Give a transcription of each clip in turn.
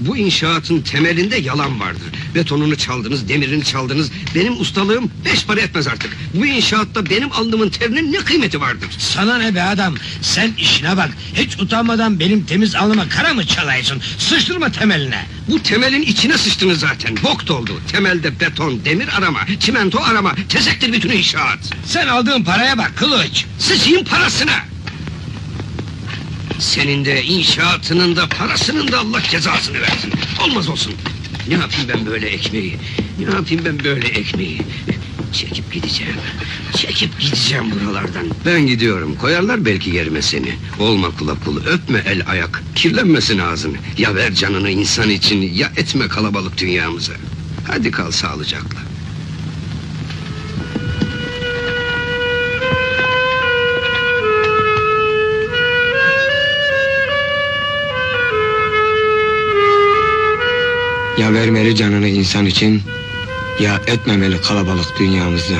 Bu inşaatın temelinde yalan vardır. Betonunu çaldınız, demirini çaldınız. Benim ustalığım beş para etmez artık. Bu inşaatta benim alnımın terinin ne kıymeti vardır? Sana ne be adam? Sen işine bak. Hiç utanmadan benim temiz alnıma kara mı çalaysın? Sıçtırma temeline. Bu temelin içine sıçtınız zaten. Bok doldu. Temelde beton, demir arama, çimento arama. Tezektir bütün inşaat. Sen aldığın paraya bak kılıç. Sıçayım parasına. Senin de inşaatının da parasının da Allah cezasını versin. Olmaz olsun. Ne yapayım ben böyle ekmeği? Ne yapayım ben böyle ekmeği? Çekip gideceğim. Çekip gideceğim buralardan. Ben gidiyorum. Koyarlar belki yerime seni. Olma kula kul. Öpme el ayak. Kirlenmesin ağzın. Ya ver canını insan için ya etme kalabalık dünyamıza. Hadi kal sağlıcakla. Ya vermeli canını insan için ya etmemeli kalabalık dünyamızda.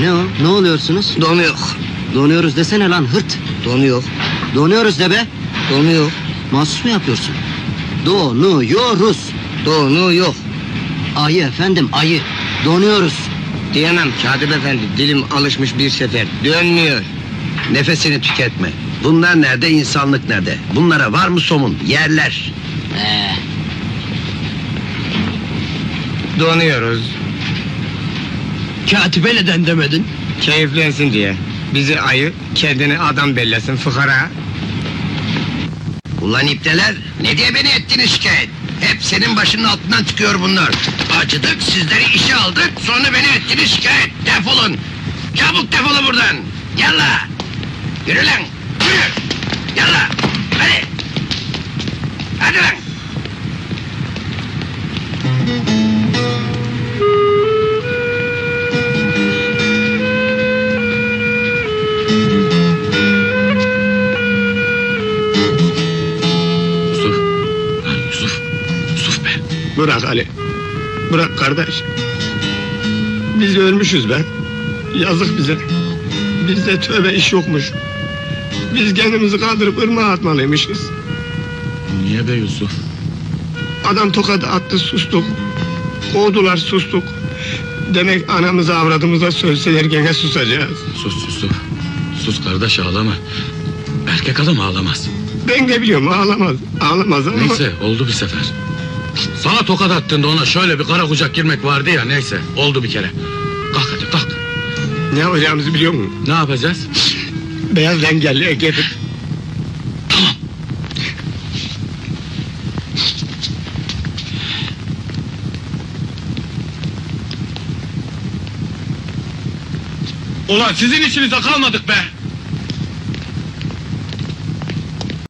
Ne o? Ne oluyorsunuz? Donuyor. Donuyoruz desene lan hırt. Donuyor. Donuyoruz de be. Donuyor. Mahsus mu yapıyorsun? Donuyoruz. Donuyor. Ayı efendim ayı. Donuyoruz. Diyemem Kadip Efendi. Dilim alışmış bir sefer. Dönmüyor. Nefesini tüketme. Bunlar nerede, insanlık nerede? Bunlara var mı somun? Yerler. Ee, Donuyoruz. katibe neden demedin? Keyiflensin diye. Bizi ayı, kendini adam bellesin fıkara. Ulan ipteler, ne diye beni ettiniz şikayet? Hep senin başının altından çıkıyor bunlar. Acıdık, sizleri işe aldık, sonra beni ettiniz şikayet. Defolun! Çabuk defolun buradan! Yalla! Yürü lan! Yürü! Yalla! Hadi! Hadi lan! Yusuf. Lan Yusuf. Be. Bırak Ali. Bırak kardeş. Biz ölmüşüz be. Yazık bize. Bizde tövbe iş yokmuş. Biz kendimizi kaldırıp ırmağa atmalıymışız. Niye be Yusuf? Adam tokadı attı sustuk. Kovdular sustuk. Demek anamıza avradımıza sözseler gene susacağız. Sus Yusuf. Sus kardeş ağlama. Erkek adam ağlamaz. Ben de biliyorum ağlamaz. Ağlamaz ama... Neyse oldu bir sefer. Sana tokat attığında ona şöyle bir kara kucak girmek vardı ya neyse oldu bir kere. Kalk hadi kalk. Ne yapacağımızı biliyor musun? Ne yapacağız? Beyaz engelliye gelip Ulan sizin işinize kalmadık be.